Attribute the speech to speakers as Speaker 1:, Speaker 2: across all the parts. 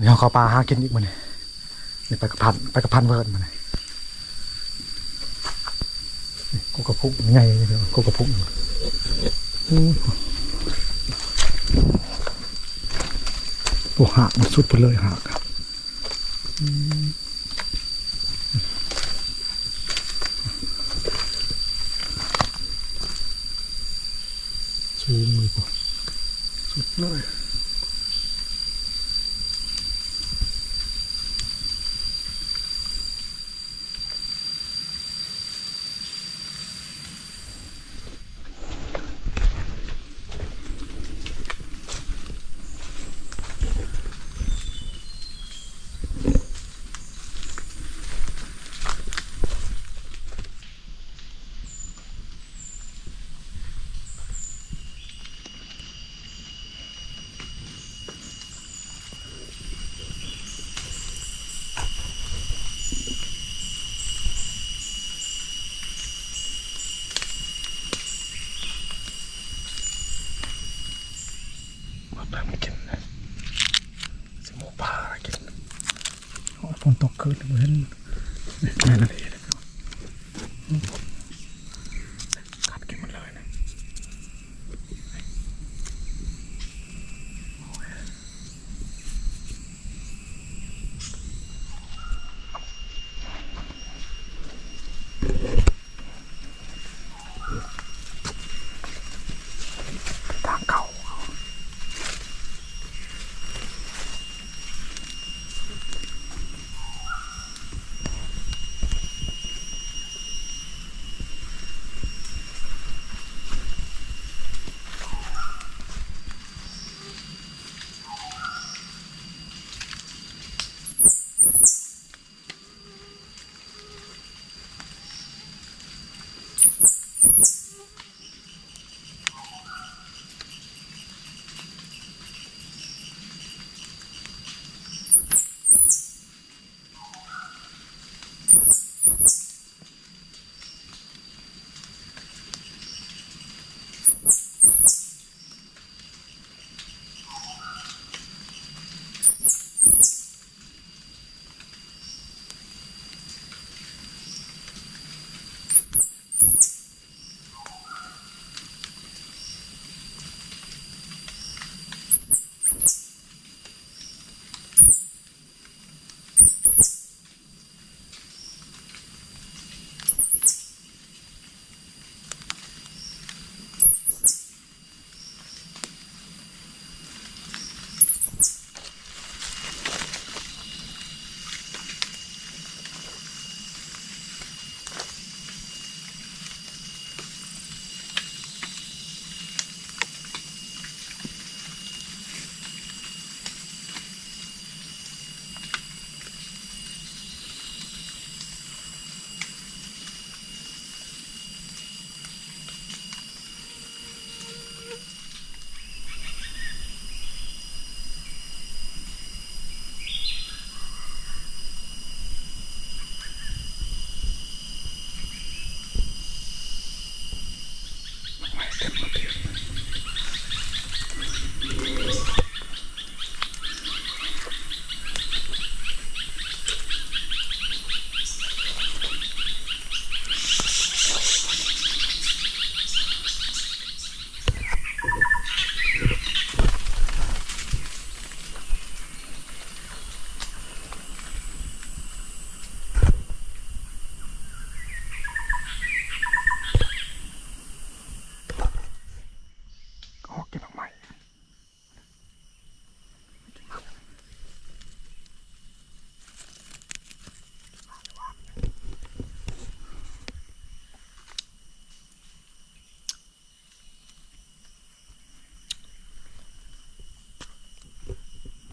Speaker 1: เดี๋ยวเขาปลาหากินอีกมาเนี่ยนี่ไปกับพันไปกับพันเวิร์ดมาเนี่ยนี่กูกระพุกไงเดี๋ยกูกระพุกโอ้หักมันสุดไปเลยหักครับ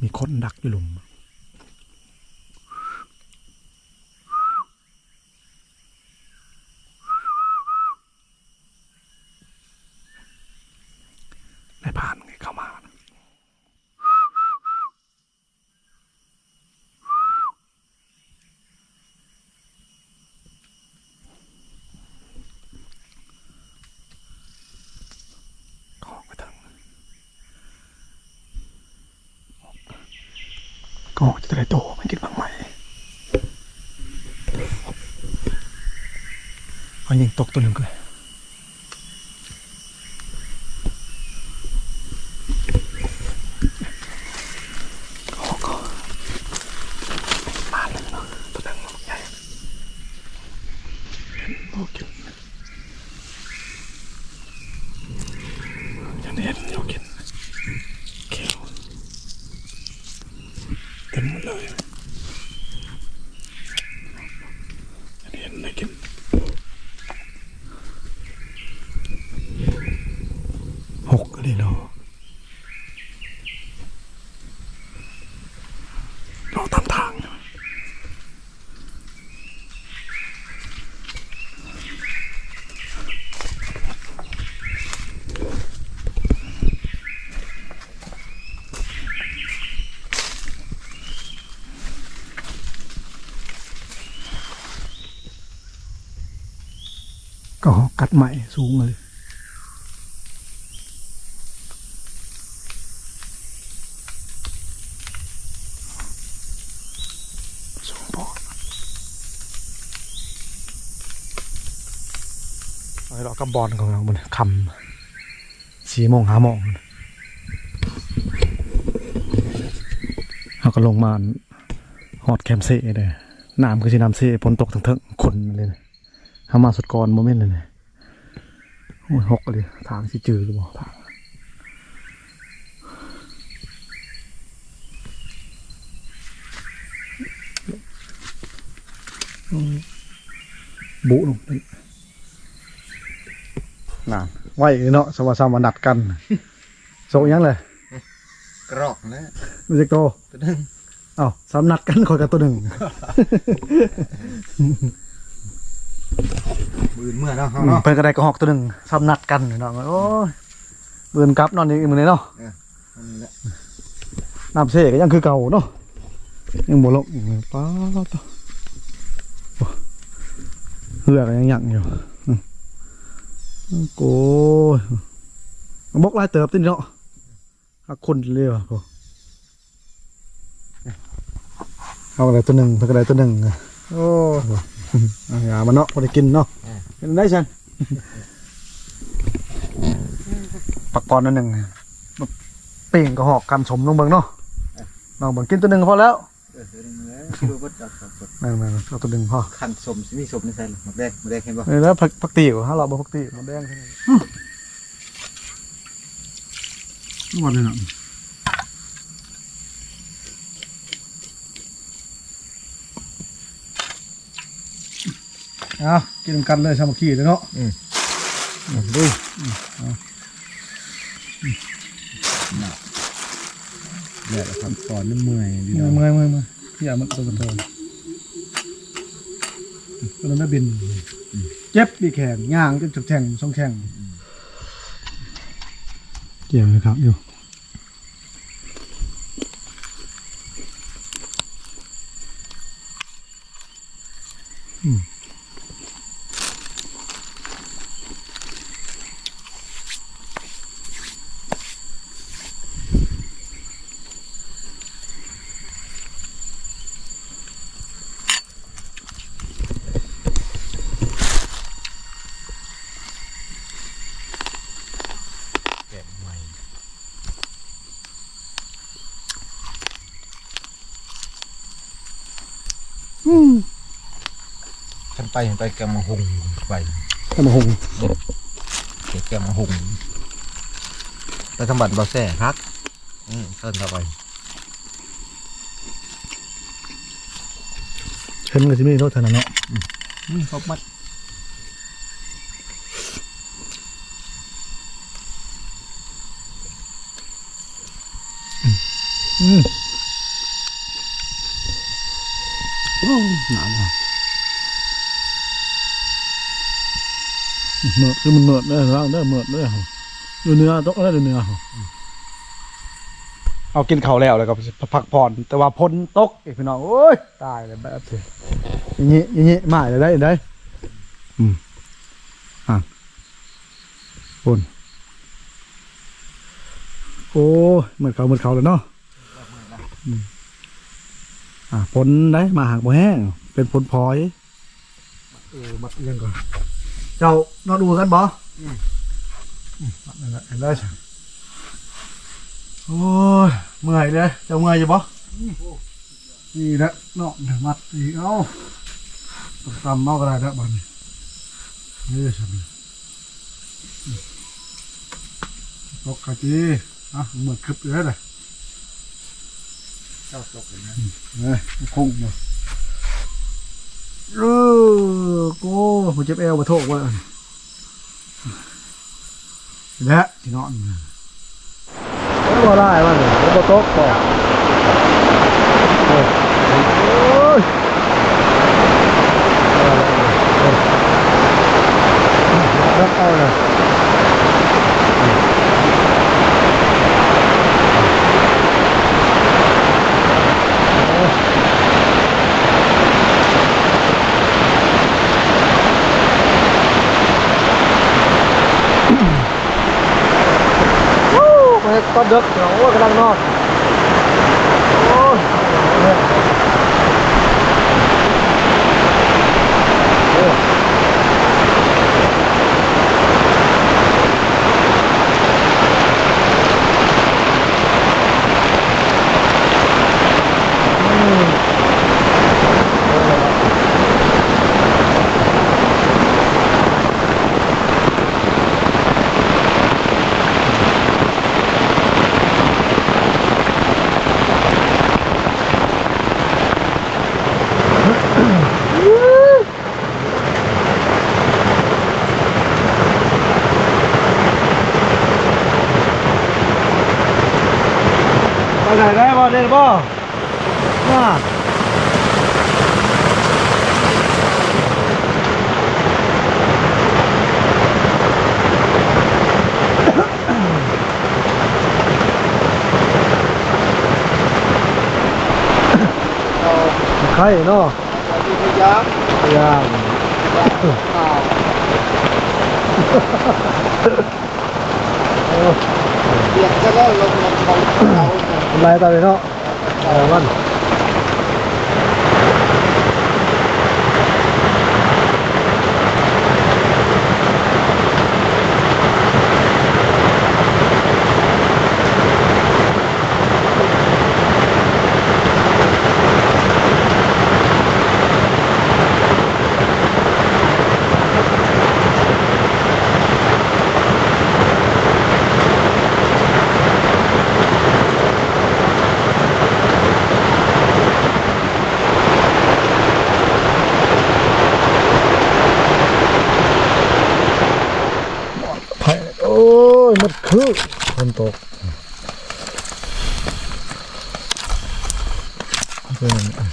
Speaker 1: มีคนดักอยู่หลุม ได้ผ่านไงเข้ามานะของไปถึง ก็จะได้โตไม่กินบางใหม่ เอายิงตกตัวหนึ่งเลยก็ก็มาแล้วเนาะตัวหนึ่งใหญ่โอเคยันเห็นโอเคเขียวเต็มหมดเลยยันเห็นได้กินหกก็ดีเนาะเราตามทางเนี่ย ก็กัดใหม่สูงเลยสูงพอเอาเรากับบอลของเราบนคำสี่โมงห้าโมงเราก็ลงมาหอดแคมเซ่เลยน้ำก็จะน้ำเซ่ฝนตกทั้ง ทำมาสุดก่อนโมเมนต์เลยเนี่ยโอ้ยหกเลยทางสิจืดหรือเปล่าทางอืมบุลงไปนานไหวเลยเนาะสวัสดิ์สามานัดกันโซยังเลย
Speaker 2: กรอกนะ
Speaker 1: มิจิโต
Speaker 2: ตัวนึง
Speaker 1: เอ้าสามนัดกันคอยกันตัวหนึ่ง
Speaker 2: บืนเมื่อเนาะ
Speaker 1: อื
Speaker 2: เฮามเนาะ
Speaker 1: เพิ่นก็ได้กระหอกตัวหนึ่งสามนัดกันเนาะโอ้ยเบือนกลับนอนนี่มือนี้เนาะ
Speaker 2: อันนี้แหละ
Speaker 1: น้ำเสก็ยังคือเก่าเนาะยังบ่ลงอีกเลยป้าดโอ้เหือกก็ยังหยั่งอยู่อืมโอ้ยบกลายเติบติเนาะหักคนเลยว่ะโอ้เอาอะไรตัวหนึ่งเพิ่นก็ได้ตัวหนึ่งโอ้ เอาอย่ามาเนาะพอได้กินเนาะเป็นได้ฉันปักปอนนั่นหนึ่งเป่งกระหอกกันสมลงเบิ่งเนาะลองเบิ่งกินตัวหนึ่งพอแล้ว
Speaker 2: เออตัวนึงแล้วดูว่าจับจับจับ
Speaker 1: นั่นๆเอาตัวหนึ่งพอ
Speaker 2: ขันสมสิมีสมในใส่หรอหมักแดงหมักแดงเห็นป่ะ
Speaker 1: เออแล้วผักผักตีกถ้าเราบ่ผักตีมันแดงใช่ไหมหมดเลยนะ เอากินกันเลยสามัคคีเลยเนาะ
Speaker 2: ดูเดี๋ยวทำก่อนนี่เมื่อยดี
Speaker 1: เมื่อย
Speaker 2: เนาะ
Speaker 1: เมื่อยเมื่อยเมื่อยพี่อยากมันตัวกระโดดก็เลยไม่บิน เจ็บดีแขนย่างจนจุกแข่งสองแข่งเกี่ยวเลยครับอยู่ อืม
Speaker 2: ฉันไปฉันไปแกงมังหุงไป
Speaker 1: ทำมาหง
Speaker 2: แกงมังหุงไปทำบัตรเบาแซ่พักอืมเตินเข้าไป
Speaker 1: เห็นกันสิมีรถเท่านั้นเนาะ
Speaker 2: อืมครบมัด
Speaker 1: อืมโอ้ หนาวอะเมื่อคือมันเมื่อเด้อร่างเด้อเมื่อเด้อดูเนื้อต้องได้ดูเนื้อเอากินข้าวแล้วเลยก็พักผ่อนแต่ว่าพ้นตกอีกพี่น้องโอ้ยตายเลยแบบนี้อย่างงี้อย่างงี้มาเลยได้ได้อืมอะพ้นโอ้ยเหมือนเขาเหมือนเขาเลยเนาะเอ่าผลได้มาหากบ่แห้งเป็นผลพลอยเออมัดเอียงก่อนเจ้านอนดูกันบ่อืมมัดนั่นแหละเห็นได้ใช่โอ้ยเมื่อยเลยเจ้าเมื่อยอยู่บ่นี่แหละเนาะมัดอีกเอ้าต้องตำเมาก็ได้แล้วบัดนี้นี่ใช่ไหมตกกะจีอะเหมือนคลิปเลยเลย
Speaker 2: เจ้าตกเลยนะ
Speaker 1: เอ้ยคงเลยเออโก้ผมเจ็บเอวมาโทษว่าและที่นอนไม่บ่ได้ว่าเนี่ยบ่ตกบ่โอ้ยโอ้ยรับเอาเลยวู้ไป ตอนดึกเดี๋ยวกำลังนอนโอ้ย ไปไหนได้บ่เด่นบ่น่าไข่เนาะ
Speaker 2: ดีพยัก
Speaker 1: ย่าง
Speaker 2: ข่าว
Speaker 1: โอ้
Speaker 2: เปียกจะก็ลงลงเขาเขา
Speaker 1: ทำไรตอนนี้เนาะเอามันไผ่โอ้ ยมันคือฝนตกเป็นยังไงอะ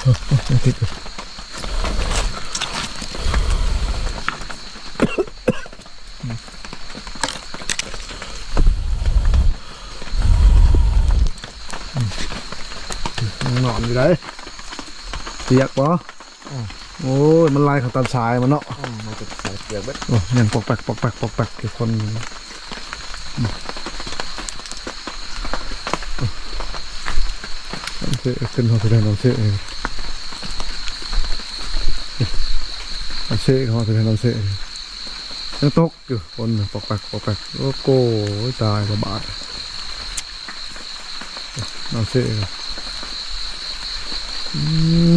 Speaker 1: เอ้ายังติดอยู่ยังนอนอยู่ไหนเปียกปะ โอ้ยมันลายเขาตามสายมันเนาะ
Speaker 2: มันจะใส่เปียกเบ็ด
Speaker 1: โอ้ยังปอกแปกปอกแปกปอกแปกกี่คนน้ำเสือขึ้นหัวแสดงน้ำเสือเองน้ำเสือหัวแสดงน้ำเสือเองยังตกอยู่คนปอกแปกปอกแปกโอ้โก้ตายระบาดน้ำเสืออื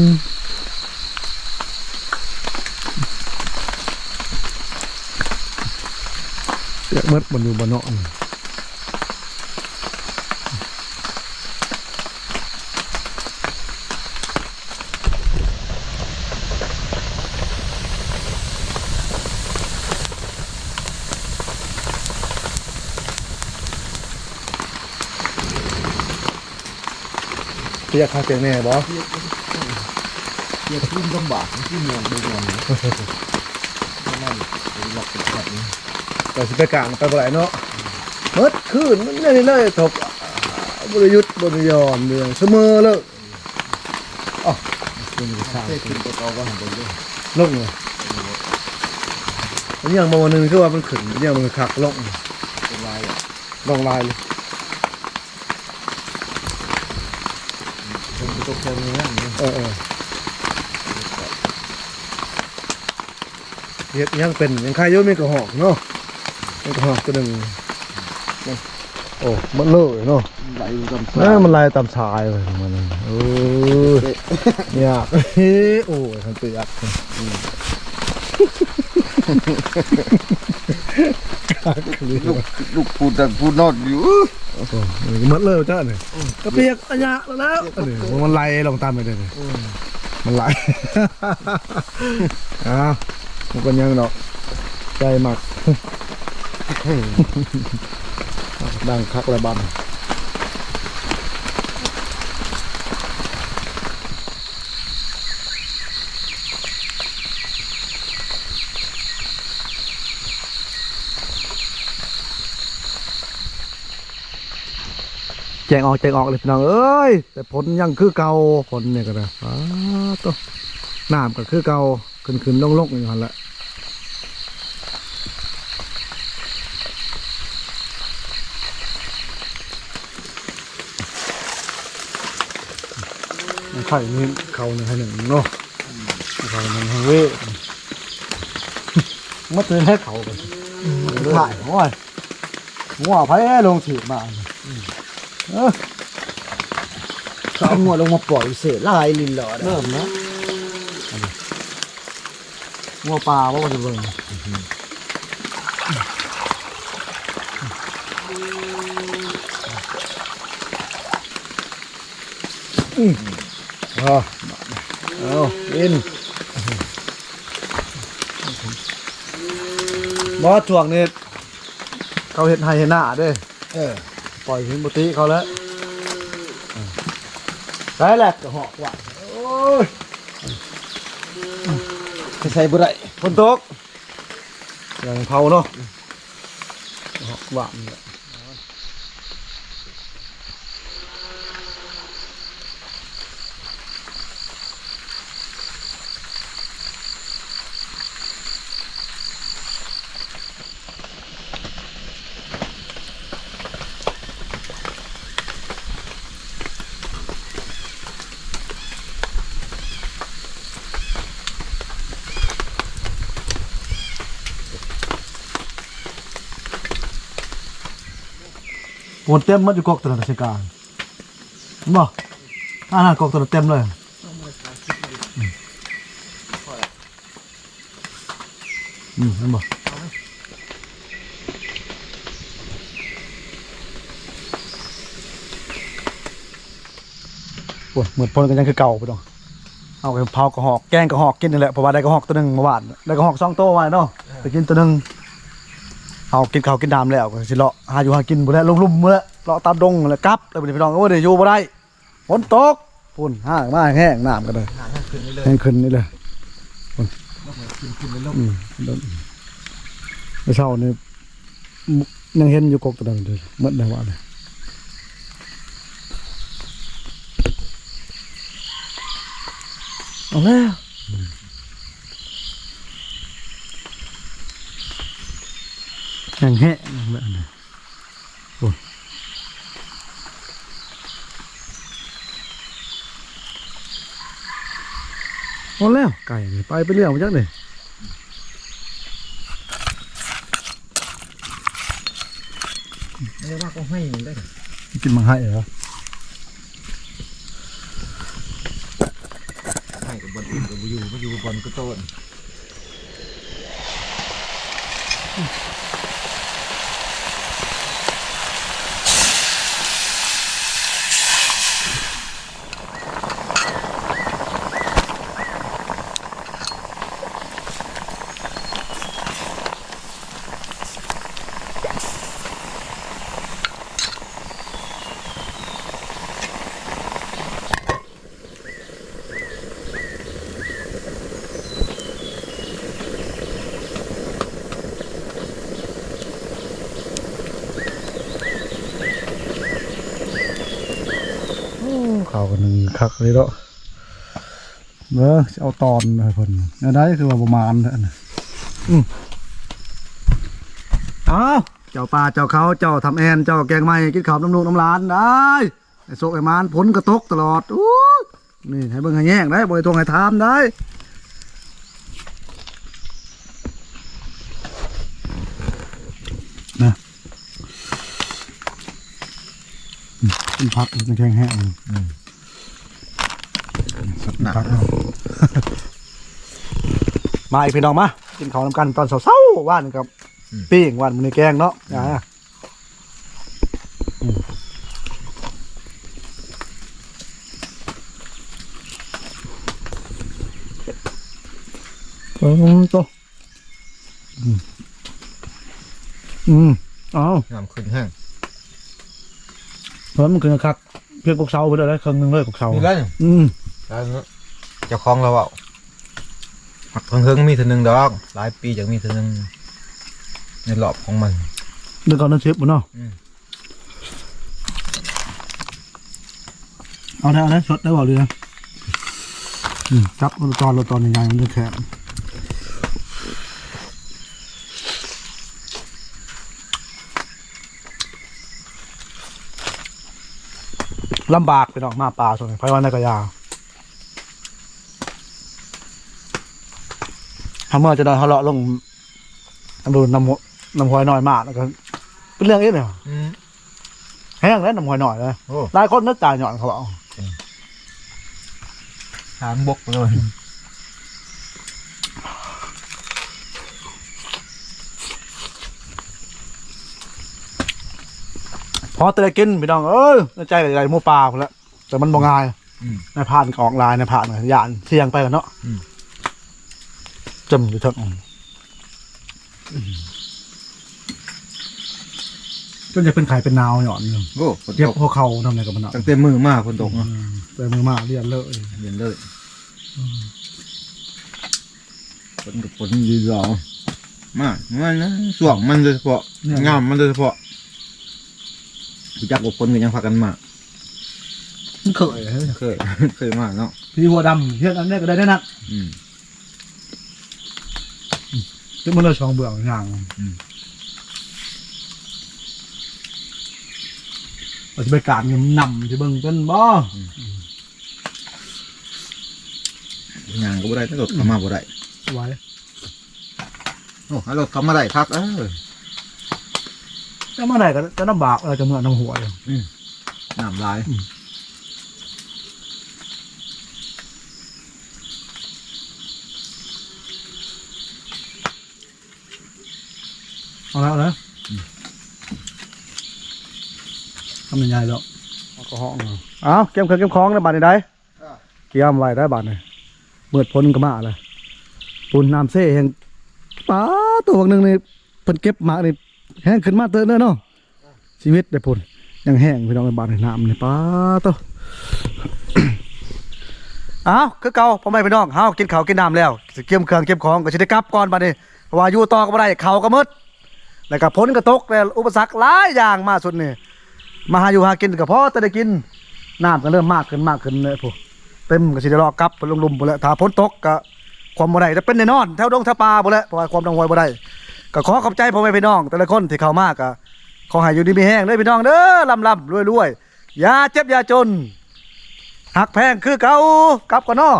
Speaker 1: ม เยกเมดบนอยู่บนเนาะเปียกคาเตียงแน่บ่
Speaker 2: เปียกขึ้นลำบากที่เมืองดูเมืองนั่นหลอกเป็นแบบนี้
Speaker 1: แต่สิไปกลางไปบ่ไหลเนาะเมดคืนมันนี่เลยถกบริยุทธ์บริยอมเมืองเสมอเลย
Speaker 2: เป็นสร้างขึ้นตัวโตก็หันไปด้วย
Speaker 1: ลงเลยอันนี้อย่างบางวันนึงคือว่ามันขึ้นอันนี้ย่างมันขักลง
Speaker 2: เป็นลาย
Speaker 1: ลงลายเลย
Speaker 2: ตกใจมือนั่น
Speaker 1: เออเออเฮ็ดยังเป็นยังใครอยุ่มีกระหอกเนาะ มีกระหอกตัวหนึ่งโอ้มันเลยเนาะ
Speaker 2: ไหลอยู่กับ
Speaker 1: เอ้ยมันลายตามชายเลยมันเออเนี่ยเฮ้โอ้ยทันเปียกคักเลย
Speaker 2: ลูกลูกพูดแต่พูดนอดอยู่
Speaker 1: มันเลยจ้าเนี่ยกระเปียกอันยะแล้วนี่มันไล่ลงตามไปเลยมันไล่อ้าวมันก็ยังเนาะใจหมัก ดังคักเลยบันแจงออกแจงออกเลยพี่น้องเอ้ยแต่ผลยังคือเก่าผลเนี่ยก็ได้อ้าตัวน้ำก็คือเก่าขึ้นขึ้นลงลงอย่างนั้นแหละ ไข่นี่เขาหนึ่งให้หนึ่งเนาะเขาหนึ่งให้เว้ยมัดตัวให้เขากันถ่ายหัวหัวไผ่ลงถีบมาเออ
Speaker 2: เขาเอาหัวลงมาปล่อยเศษลายลินหลอด
Speaker 1: เริ่มนะงัวปลาว่ามันจะเบิ่งอืม เอาเอาอินบอสช่วงนี้เขาเห็นไฮเห็นหน้าเด้วย
Speaker 2: เออ
Speaker 1: ปล่อยหินบุติเขาแล้วได้แหละกระหอกว่ะโอ้ย
Speaker 2: จะใส่บุไร
Speaker 1: ฝนตกอย่างเผาเนาะกระหอกว่ะ นี่แหละฝนเต็มมันอยู่กอกตลอดราชการเห็นบ่อ่ากอกตลอดเต็มเลยอืมอืมเห็นบ่เหมือนพลกันยังคือเก่าไปดองเอาไปเผากระหอกแกงกระหอกกินนี่แหละเพราะว่าได้กระหอกตัวหนึ่งเมื่อวานได้กระหอกสองตัวมาเนาะไปกินตัวหนึ่ง เอากินข้าวกินน้ำแล้วก็สิเลาะหาอยู่หากินบ่แล้วลุ่มๆบ่แล้วเลาะตามดงแล้วกลับแล้วไปพี่น้องก็บ่ได้อยู่บ่ได้ฝนตกฝุ่นห้างมาแห้งน้ำกันเลย
Speaker 2: หาทางขึ้นนี่เลย
Speaker 1: แห้งขึ้นนี่เลย
Speaker 2: ขึ้นขึ้นเลยลง
Speaker 1: อืมเดินเมื่อเช้านี่มุยังเห็นอยู่กกตัวนั้นเลยเมื่อไหร่วะเนี่ยเอาแล้ว แห้งแห้งแบบนี้โอ้ยเอาแล้วไก่นี่ไปไปเรื่องมาจักเลย
Speaker 2: ไม่ได้ว่าก็ให้ได้
Speaker 1: กินมังให้เหรอ
Speaker 2: ให้กับบอลอื่นกับอยู่มาอยู่บอลก็โต้น
Speaker 1: คักเลยเนาะเออสิเอาตอนให้เพิ่นเนี่ยได้คือว่าประมาณนั้นน่ะอืมอ้าวเจ้าป่าเจ้าเขาเจ้าทำแอนเจ้าแกงไม้กินข้าวน้ำลูกน้ำหลานได้ไอ้โซกไอ้มานผลกระตกตลอดอู้ยนี่ให้เบิ่งให้แยกได้บ่ให้ทวงให้ถามได้นะอืมกินพักมันแข็งแห้ง
Speaker 2: อืม
Speaker 1: สับพักเอามาอีกพี่น้องมากินข้าวนำกันตอนเช้าๆว่านกับปิ้งว่านมันในแกงเนาะอ่าอืมโอ้โตอืมอืมเอ้าว
Speaker 2: น้ำขึ้นแห้ง
Speaker 1: เพราะมันคือคักเพียงกกเสาไปเลยได้ครึ่งหนึงเลยกกเสา
Speaker 2: นี่แล้ว
Speaker 1: อืม
Speaker 2: แล้วเจ้าของเราเอาหักเพิ่งๆมีเทีนึงดอก หลายปีจังมีเทีนึงในรอบของมัน
Speaker 1: เดี๋ยวก่อนนะเชฟบุญเนาะ
Speaker 2: อืม
Speaker 1: เอาได้เอาได้สดได้บอกเลยนะอืมจับรถตอนรถตอนใหญ่ๆมันจะแข็งลำบากไปดอกมาป่าส่วนไพวันในกระยา ทำเมื่อจะได้เขาเลาะลงดูน้ำหัวน้ำหอยน้อยมากแล้วก็เป็นเรื่องเอ๊ะเนี่ย
Speaker 2: อืม
Speaker 1: แห้งแล้วน้ำหอยหน่อยเลย
Speaker 2: โอ้
Speaker 1: หลายคนนึกจ่ายหย่อนเขาบอก
Speaker 2: ทางบกเลย
Speaker 1: พอเตะกินพี่น้องเอ้ยในใจใหญ่หมูปลาพนละแต่มันบ่ง่าย
Speaker 2: อืม
Speaker 1: ในผ่านกองลายในผ่านเนี่ยยานเสี่ยงไปกันเนาะ
Speaker 2: อืม
Speaker 1: จมอยู่เทั้งจนจะเป็นไข่เป็นนาวหย่อนอยู่
Speaker 2: โอ้ฝน
Speaker 1: เย็บ
Speaker 2: ตก
Speaker 1: หัวเข่าทำอะไรกับมันเนาะ
Speaker 2: ตั้งแต่มือมากฝนตกเนาะ
Speaker 1: อืมแต่มือมาเรียนเลย
Speaker 2: เย็นเลยฝนกับฝนยืนรอมากมันนะส่วงมันโดยเฉพาะงามมันโดยเฉพาะรู้จักกับฝนกันยังพากันมา
Speaker 1: มันเคยเฮ้ย
Speaker 2: เคย เคยมากเนาะ
Speaker 1: พี่หัวดำเฮียอันนี้ก็ได้ได้นัก
Speaker 2: อืม
Speaker 1: ซึ่งมันเลยช่องเบื่ออย่าง
Speaker 2: อืม
Speaker 1: เราจะไปการเงินนำจะเบิ่งเป็นบ่
Speaker 2: งานก็บ่ได้ถ้ารถเข้ามาบ่ได้
Speaker 1: ไว้
Speaker 2: โอ้ถ้ารถเข้ามาได้พักเออ
Speaker 1: จะมาไหนก็จะลำบากเออจะเมื่อน้ำหัวอยู่
Speaker 2: น้ำลาย
Speaker 1: เอาแล้วนะทำยังไงแล้วเอาก็ห้องเอาเอาเก็บเครื่องเก็บของในบ้านนี่ได้เกี่ยมไว้ได้บานนี่เมื่อพ้นก็มาเลยปูนน้ำเซ่แห่งป้าตัวหนึ่งนี่เพิ่นเก็บมานี่แห้งขึ้นมาเติมเนาะชีวิตได้พุ่นยังแห้งพี่น้องในบานในน้ำนี่ป้าตัวอ้าวคือเก่าพ่อแม่พี่น้องเฮากินข้าวกินน้ำแล้วเก็บเครื่องเก็บของก็สิได้กลับก่อนบัดนี้ว่าอยู่ต่อก็บ่ได้เขาก็หมด แล้วก็พ้นกระตกแล้วอุปสรรคหลายอย่างมาสุดนี่มาหาอยู่หากินก็พอแต่ได้กินน้ำก็เริ่มมากขึ้นมากขึ้นเลยพวกเต็มก็สิได้รอกลับไปลงลุมหมดแล้วถ้าพ้นตกก็ความบ่ได้จะเป็นแน่นอนแถวดงแถวป่าหมดแล้วเพราะความดงหวยบ่ได้ก็ขอขอบใจพ่อแม่พี่น้อง แต่ละคนที่เข้ามาก็ขอให้อยู่ดีมีแห้งเด้อพี่น้องเด้อลำลำรวยรวยอย่าเจ็บอย่าจนหักแพงคือเก่ากลับก่อนเนาะ